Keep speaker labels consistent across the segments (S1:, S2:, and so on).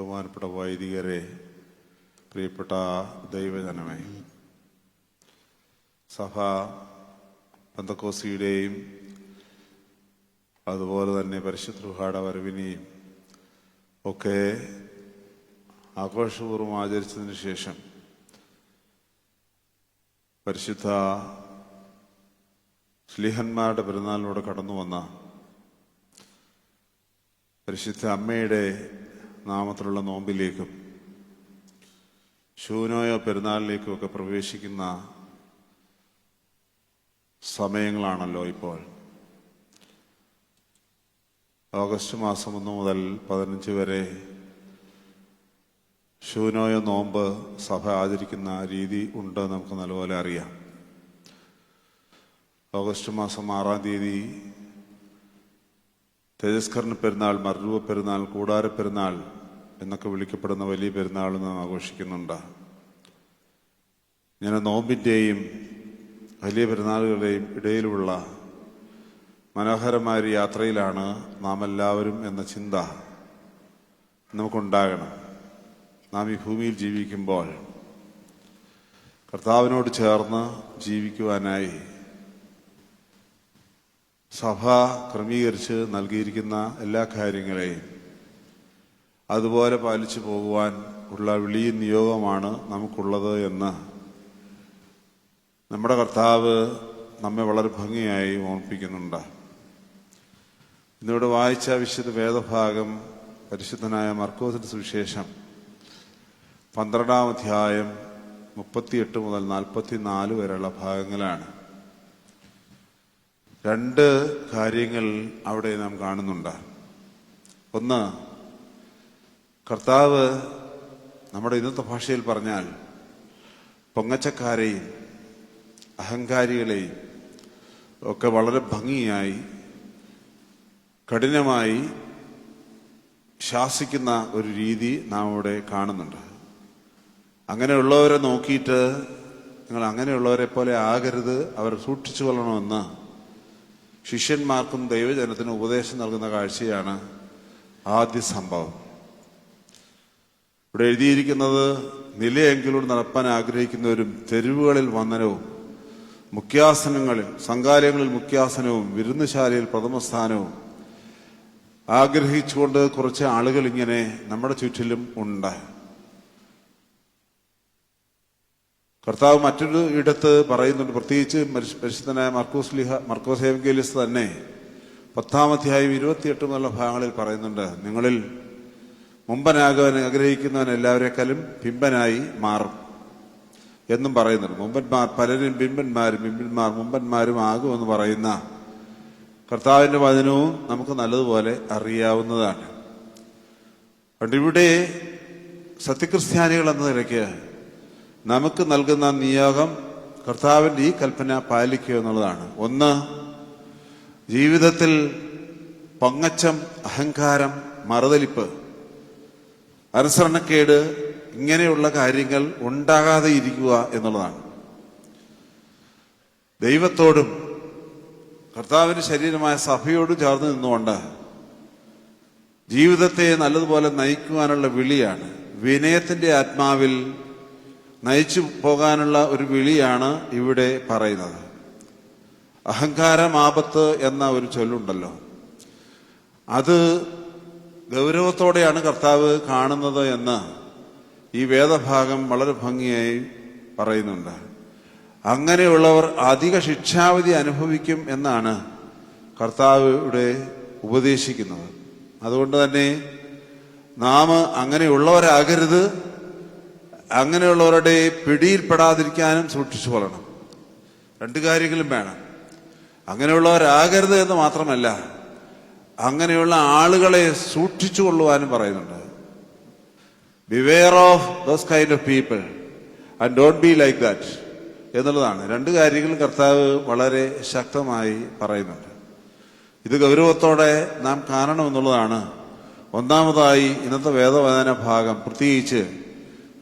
S1: ബഹുമാനപ്പെട്ട വൈദികരെ പ്രിയപ്പെട്ട ദൈവജനമേ സഭ പന്തക്കോസിയുടെയും അതുപോലെ തന്നെ പരിശുദ്ധ റുഹാട വരവിനെയും ഒക്കെ ആഘോഷപൂർവം ആചരിച്ചതിന് ശേഷം പരിശുദ്ധ ശ്ലീഹന്മാരുടെ പെരുന്നാളിലൂടെ കടന്നു വന്ന പരിശുദ്ധ അമ്മയുടെ നാമത്തിലുള്ള നോമ്പിലേക്കും ശൂനോയോ പെരുന്നാളിലേക്കും ഒക്കെ പ്രവേശിക്കുന്ന സമയങ്ങളാണല്ലോ ഇപ്പോൾ. ഓഗസ്റ്റ് മാസം ഒന്ന് മുതൽ പതിനഞ്ച് വരെ ശൂനോയ നോമ്പ് സഭ ആചരിക്കുന്ന രീതി ഉണ്ട് നമുക്ക് നല്ലപോലെ അറിയാം. ഓഗസ്റ്റ് മാസം ആറാം തീയതി തേജസ്കരണ പെരുന്നാൾ മർരൂപ പെരുന്നാൾ കൂടാര പെരുന്നാൾ എന്നൊക്കെ വിളിക്കപ്പെടുന്ന വലിയ പെരുന്നാൾ നാം ആഘോഷിക്കുന്നുണ്ട്. ഇങ്ങനെ നോമ്പിന്റെയും വലിയ പെരുന്നാളുകളുടെയും ഇടയിലുള്ള മനോഹരമായ ഒരു യാത്രയിലാണ് നാം എല്ലാവരും എന്ന ചിന്ത നമുക്കുണ്ടാകണം. നാം ഈ ഭൂമിയിൽ ജീവിക്കുമ്പോൾ കർത്താവിനോട് ചേർന്ന് ജീവിക്കുവാനായി സഭ ക്രമീകരിച്ച് നൽകിയിരിക്കുന്ന എല്ലാ കാര്യങ്ങളെയും അതുപോലെ പാലിച്ചു പോകുവാൻ ഉള്ള വിളിയും നിയോഗമാണ് നമുക്കുള്ളത് എന്ന്. നമ്മുടെ കർത്താവ് നമ്മെ വളരെ ഭംഗിയായി ഓർമ്മിപ്പിക്കുന്നുണ്ട്. ഇന്നിവിടെ വായിച്ച വിശുദ്ധ വേദഭാഗം പരിശുദ്ധനായ മർക്കോസിന്റെ സുവിശേഷം പന്ത്രണ്ടാം അധ്യായം മുപ്പത്തിയെട്ട് മുതൽ നാൽപ്പത്തിനാല് വരെയുള്ള ഭാഗങ്ങളാണ്. രണ്ട് കാര്യങ്ങൾ അവിടെ നാം കാണുന്നുണ്ട്. ഒന്ന് കർത്താവ് നമ്മുടെ ഇന്നത്തെ ഭാഷയിൽ പറഞ്ഞാൽ പൊങ്ങച്ചക്കാരെയും അഹങ്കാരികളെയും ഒക്കെ വളരെ ഭംഗിയായി കഠിനമായി ശാസിക്കുന്ന ഒരു രീതി നാം ഇവിടെ കാണുന്നുണ്ട്. അങ്ങനെയുള്ളവരെ നോക്കിയിട്ട് നിങ്ങൾ അങ്ങനെയുള്ളവരെ പോലെ ആകരുത് അവർ സൂക്ഷിച്ചു കൊള്ളണമെന്ന് ശിഷ്യന്മാർക്കും ദൈവജനത്തിനും ഉപദേശം നൽകുന്ന കാഴ്ചയാണ് ആദ്യ സംഭവം. ഇവിടെ എഴുതിയിരിക്കുന്നത് നിലയെങ്കിലും നടപ്പാൻ ആഗ്രഹിക്കുന്നവരും തെരുവുകളിൽ വന്ദനവും മുഖ്യാസനങ്ങളിൽ സംഘാലയങ്ങളിൽ മുഖ്യാസനവും വിരുന്നുശാലയിൽ പ്രഥമസ്ഥാനവും ആഗ്രഹിച്ചുകൊണ്ട് കുറച്ച് ആളുകൾ ഇങ്ങനെ നമ്മുടെ ചുറ്റിലും ഉണ്ട്. കർത്താവ് മറ്റൊരു ഇടത്ത് പറയുന്നുണ്ട് പ്രത്യേകിച്ച് പരിശു- പരിശുദ്ധനായ മർക്കോസ് ലിഹ മർക്കോസ് ഹേവങ്കേലിസ് തന്നെ പത്താമധ്യായം ഇരുപത്തിയെട്ട് എന്നുള്ള ഭാഗങ്ങളിൽ പറയുന്നുണ്ട് നിങ്ങളിൽ മുമ്പനാകാൻ ആഗ്രഹിക്കുന്നവൻ എല്ലാവരെക്കാളും പിമ്പനായി മാറും എന്നും പറയുന്നുണ്ട്. മുമ്പന്മാർ പലരും ബിംബന്മാരും ബിംബന്മാർ മുമ്പന്മാരും ആകുമെന്ന് പറയുന്ന കർത്താവിന്റെ വചനവും നമുക്ക് നല്ലതുപോലെ അറിയാവുന്നതാണ്. അതുകൊണ്ട് ഇവിടെ സത്യക്രിസ്ത്യാനികൾ എന്ന നിലയ്ക്ക് നമുക്ക് നൽകുന്ന നിയോഗം കർത്താവിന്റെ ഈ കൽപ്പന പാലിക്കുക എന്നുള്ളതാണ്. ഒന്ന് ജീവിതത്തിൽ പൊങ്ങച്ചം അഹങ്കാരം മറുതലിപ്പ് അനുസരണക്കേട് ഇങ്ങനെയുള്ള കാര്യങ്ങൾ ഉണ്ടാകാതെ ഇരിക്കുക എന്നുള്ളതാണ്. ദൈവത്തോടും കർത്താവിന്റെ ശരീരമായ സഭയോടും ചേർന്ന് നിന്നുകൊണ്ട് ജീവിതത്തെ നല്ലതുപോലെ നയിക്കുവാനുള്ള വിളിയാണ്. വിനയത്തിന്റെ ആത്മാവിൽ നയിച്ചു പോകാനുള്ള ഒരു വിളിയാണ് ഇവിടെ പറയുന്നത്. അഹങ്കാരമാപത്ത് എന്ന ഒരു ചൊല്ലുണ്ടല്ലോ. അത് ഗൗരവത്തോടെയാണ് കർത്താവ് കാണുന്നത് എന്ന് ഈ വേദഭാഗം വളരെ ഭംഗിയായി പറയുന്നുണ്ട്. അങ്ങനെയുള്ളവർ അധിക ശിക്ഷാവിധി അനുഭവിക്കും എന്നാണ് കർത്താവ് ഇവിടെ ഉപദേശിക്കുന്നത്. അതുകൊണ്ട് തന്നെ നാം അങ്ങനെയുള്ളവരാകരുത്. അങ്ങനെയുള്ളവരുടെ പിടിയിൽപ്പെടാതിരിക്കാനും സൂക്ഷിച്ചു കൊള്ളണം. രണ്ട് കാര്യങ്ങളും വേണം. അങ്ങനെയുള്ളവരാകരുത് എന്ന് മാത്രമല്ല അങ്ങനെയുള്ള ആളുകളെ സൂക്ഷിച്ചു കൊള്ളുവാനും പറയുന്നുണ്ട്. Beware of those kind of people and don't be like that എന്നുള്ളതാണ്. രണ്ട് കാര്യങ്ങളും കർത്താവ് വളരെ ശക്തമായി പറയുന്നുണ്ട്. ഇത് ഗൗരവത്തോടെ നാം കാണണമെന്നുള്ളതാണ്. ഒന്നാമതായി ഇന്നത്തെ വേദവചന ഭാഗം പ്രത്യേകിച്ച്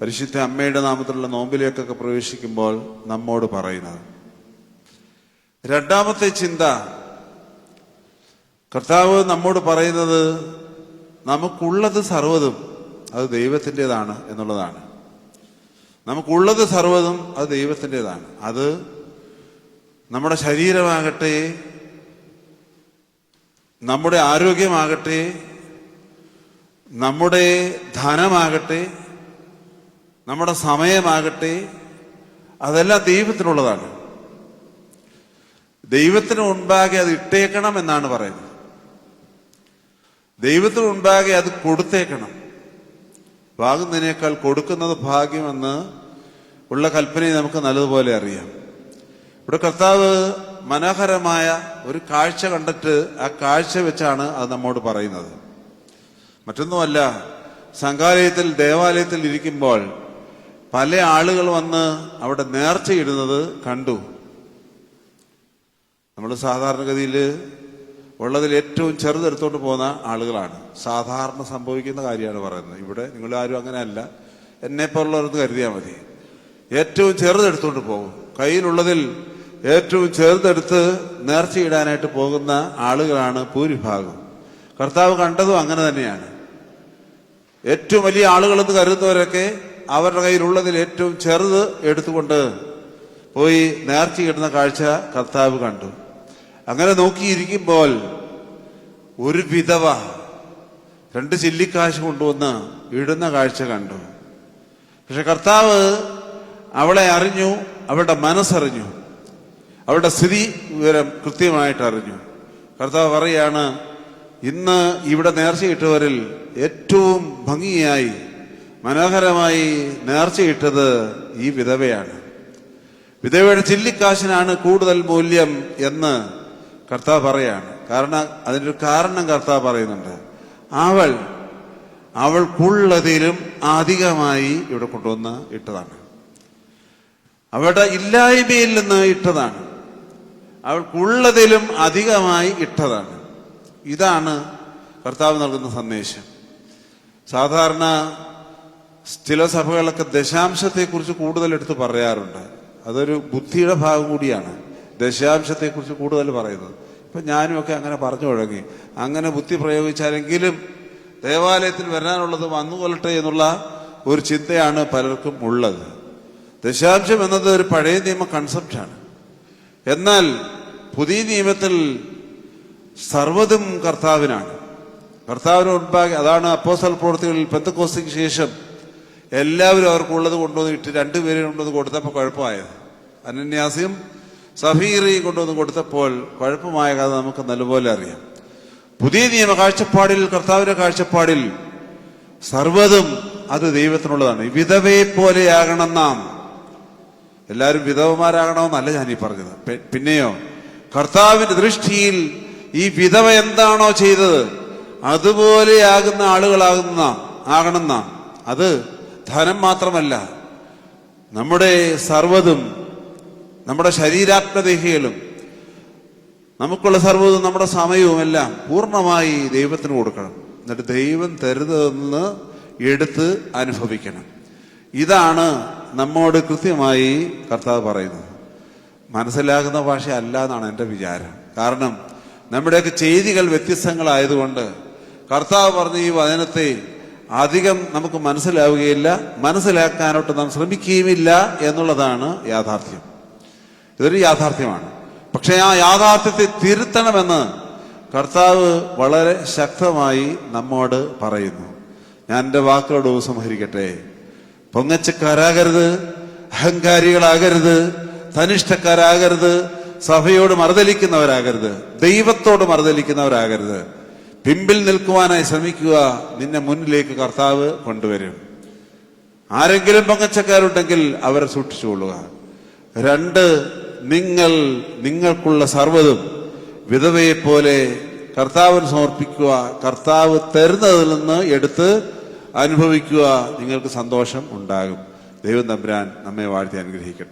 S1: പരിശുദ്ധ അമ്മയുടെ നാമത്തിലുള്ള നോമ്പിലേക്കൊക്കെ പ്രവേശിക്കുമ്പോൾ നമ്മോട് പറയുന്നത്. രണ്ടാമത്തെ ചിന്ത കർത്താവ് നമ്മോട് പറയുന്നത് നമുക്കുള്ളത് സർവതും അത് ദൈവത്തിന്റെതാണ് എന്നുള്ളതാണ്. നമുക്കുള്ളത് സർവതും അത് ദൈവത്തിന്റെതാണ്. അത് നമ്മുടെ ശരീരമാകട്ടെ നമ്മുടെ ആരോഗ്യമാകട്ടെ നമ്മുടെ ധനമാകട്ടെ നമ്മുടെ സമയമാകട്ടെ അതെല്ലാം ദൈവത്തിനുള്ളതാണ്. ദൈവത്തിന് മുൻപാകെ അത് ഇട്ടേക്കണം എന്നാണ് പറയുന്നത്. ദൈവത്തിന് മുൻപാകെ അത് കൊടുത്തേക്കണം. വാങ്ങുന്നതിനേക്കാൾ കൊടുക്കുന്നത് ഭാഗ്യമെന്ന് ഉള്ള കൽപ്പനയെ നമുക്ക് നല്ലതുപോലെ അറിയാം. ഇവിടെ കർത്താവ് മനോഹരമായ ഒരു കാഴ്ച കണ്ടിട്ട് ആ കാഴ്ച വെച്ചാണ് അത് നമ്മോട് പറയുന്നത്. മറ്റൊന്നുമല്ല സംഘാലയത്തിൽ ദേവാലയത്തിൽ ഇരിക്കുമ്പോൾ പല ആളുകൾ വന്ന് അവിടെ നേർച്ചയിടുന്നത് കണ്ടു. നമ്മൾ സാധാരണഗതിയിൽ ഉള്ളതിൽ ഏറ്റവും ചെറുതെടുത്തോണ്ട് പോകുന്ന ആളുകളാണ്. സാധാരണ സംഭവിക്കുന്ന കാര്യമാണ് പറയുന്നത്. ഇവിടെ നിങ്ങൾ ആരും അങ്ങനെയല്ല. എന്നെ പോലുള്ളവരെന്ന് കരുതിയാൽ മതി. ഏറ്റവും ചെറുതെടുത്തോണ്ട് പോകും. കയ്യിലുള്ളതിൽ ഏറ്റവും ചെറുതെടുത്ത് നേർച്ചയിടാനായിട്ട് പോകുന്ന ആളുകളാണ് ഭൂരിഭാഗം. കർത്താവ് കണ്ടതും അങ്ങനെ തന്നെയാണ്. ഏറ്റവും വലിയ ആളുകളെന്ന് കരുതുന്നവരൊക്കെ അവരുടെ കയ്യിലുള്ളതിൽ ഏറ്റവും ചെറുത് എടുത്തുകൊണ്ട് പോയി നേർച്ചയിടുന്ന കാഴ്ച കർത്താവ് കണ്ടു. അങ്ങനെ നോക്കിയിരിക്കുമ്പോൾ ഒരു വിധവ രണ്ട് ചില്ലിക്കാശ് കൊണ്ടുവന്ന് ഇടുന്ന കാഴ്ച കണ്ടു. പക്ഷെ കർത്താവ് അവളെ അറിഞ്ഞു അവളുടെ മനസ്സറിഞ്ഞു അവളുടെ സ്ഥിതി വിവരം കൃത്യമായിട്ട് അറിഞ്ഞു. കർത്താവ് പറയാണ് ഇന്ന് ഇവിടെ നേർച്ചയിട്ടവരിൽ ഏറ്റവും ഭംഗിയായി മനോഹരമായി നേർച്ചയിട്ടത് ഈ വിധവയാണ്. വിധവയുടെ ചില്ലിക്കാശിനാണ് കൂടുതൽ മൂല്യം എന്ന് കർത്താവ് പറയാണ്. കാരണം അതിനൊരു കാരണം കർത്താവ് പറയുന്നുണ്ട്. അവൾ അവൾക്കുള്ളതിലും അധികമായി ഇവിടെ കൊണ്ടുവന്ന് ഇട്ടതാണ്. അവളുടെ ഇല്ലായ്മയിൽ നിന്ന് ഇട്ടതാണ്. അവൾക്കുള്ളതിലും അധികമായി ഇട്ടതാണ്. ഇതാണ് കർത്താവ് നൽകുന്ന സന്ദേശം. സാധാരണ ചില സഭകളൊക്കെ ദശാംശത്തെക്കുറിച്ച് കൂടുതൽ എടുത്ത് പറയാറുണ്ട്. അതൊരു ബുദ്ധിയുടെ ഭാഗം കൂടിയാണ്. ദശാംശത്തെക്കുറിച്ച് കൂടുതൽ പറയുന്നത്. ഇപ്പൊ ഞാനും ഒക്കെ അങ്ങനെ പറഞ്ഞു തുടങ്ങി. അങ്ങനെ ബുദ്ധി പ്രയോഗിച്ചാലെങ്കിലും ദേവാലയത്തിൽ വരാനുള്ളത് വന്നു കൊല്ലട്ടെ എന്നുള്ള ഒരു ചിന്തയാണ് പലർക്കും ഉള്ളത്. ദശാംശം എന്നത് ഒരു പഴയ നിയമ കൺസെപ്റ്റാണ് എന്നാൽ പുതിയ നിയമത്തിൽ സർവതും കർത്താവിനാണ്. കർത്താവിന് മുൻപാകെ അതാണ് അപ്പോസൽ പ്രവൃത്തികളിൽ പെന്തക്കോസ്തിക്ക് ശേഷം എല്ലാവരും അവർക്കുള്ളത് കൊണ്ടുവന്ന് ഇട്ട് രണ്ടുപേരും കൊണ്ടുവന്ന് കൊടുത്തപ്പോൾ കുഴപ്പമായത്. അനന്യാസിയും സഫീറിയും കൊണ്ടുവന്ന് കൊടുത്തപ്പോൾ കുഴപ്പമായ കഥ നമുക്ക് നല്ലപോലെ അറിയാം. പുതിയ നിയമ കാഴ്ചപ്പാടിൽ കർത്താവിന്റെ കാഴ്ചപ്പാടിൽ സർവതും അത് ദൈവത്തിനുള്ളതാണ്. വിധവയെ പോലെയാകണം നാം. എല്ലാവരും വിധവമാരാകണമെന്നല്ല ഞാൻ ഈ പറഞ്ഞത് പിന്നെയോ കർത്താവിന്റെ ദൃഷ്ടിയിൽ ഈ വിധവ എന്താണോ ചെയ്തത് അതുപോലെയാകുന്ന ആളുകളാകുന്ന ആകണം നാം. അത് ധനം മാത്രമല്ല. നമ്മുടെ സർവതും നമ്മുടെ ശരീരാത്മദേഹികളും നമുക്കുള്ള സർവതും നമ്മുടെ സമയവും എല്ലാം പൂർണമായി ദൈവത്തിന് കൊടുക്കണം. എന്നിട്ട് ദൈവം തരുന്നതെന്ന് എടുത്ത് അനുഭവിക്കണം. ഇതാണ് നമ്മോട് കൃത്യമായി കർത്താവ് പറയുന്നത്. മനസ്സിലാകുന്ന ഭാഷ അല്ല എന്നാണ് എന്റെ വിചാരം. കാരണം നമ്മുടെയൊക്കെ ചെയ്തികൾ വ്യത്യസ്തങ്ങളായതുകൊണ്ട് കർത്താവ് പറഞ്ഞ ഈ വചനത്തെ അധികം നമുക്ക് മനസ്സിലാവുകയില്ല മനസ്സിലാക്കാനോട്ട് നാം ശ്രമിക്കുകയുമില്ല എന്നുള്ളതാണ് യാഥാർത്ഥ്യം. ഇതൊരു യാഥാർത്ഥ്യമാണ്. പക്ഷേ ആ യാഥാർത്ഥ്യത്തെ തിരുത്തണമെന്ന് കർത്താവ് വളരെ ശക്തമായി നമ്മോട് പറയുന്നു. ഞാൻ എന്റെ വാക്കുകളോട് ഉപസംഹരിക്കട്ടെ. പൊങ്ങച്ചക്കാരാകരുത് അഹങ്കാരികളാകരുത് തനിഷ്ഠക്കാരാകരുത് സഭയോട് മറുതലിക്കുന്നവരാകരുത് ദൈവത്തോട് മറുതലിക്കുന്നവരാകരുത്. പിമ്പിൽ നിൽക്കുവാനായി ശ്രമിക്കുക നിന്നെ മുന്നിലേക്ക് കർത്താവ് കൊണ്ടുവരും. ആരെങ്കിലും പങ്കച്ചക്കാരുണ്ടെങ്കിൽ അവരെ സൂക്ഷിച്ചുകൊള്ളുക. രണ്ട് നിങ്ങൾ നിങ്ങൾക്കുള്ള സർവതും വിധവയെ പോലെ കർത്താവിന് സമർപ്പിക്കുക കർത്താവ് തരുന്നതിൽ നിന്ന് എടുത്ത് അനുഭവിക്കുക നിങ്ങൾക്ക് സന്തോഷം ഉണ്ടാകും. ദൈവം തമ്പുരാൻ നമ്മെ വാഴ്ത്തി അനുഗ്രഹിക്കട്ടെ.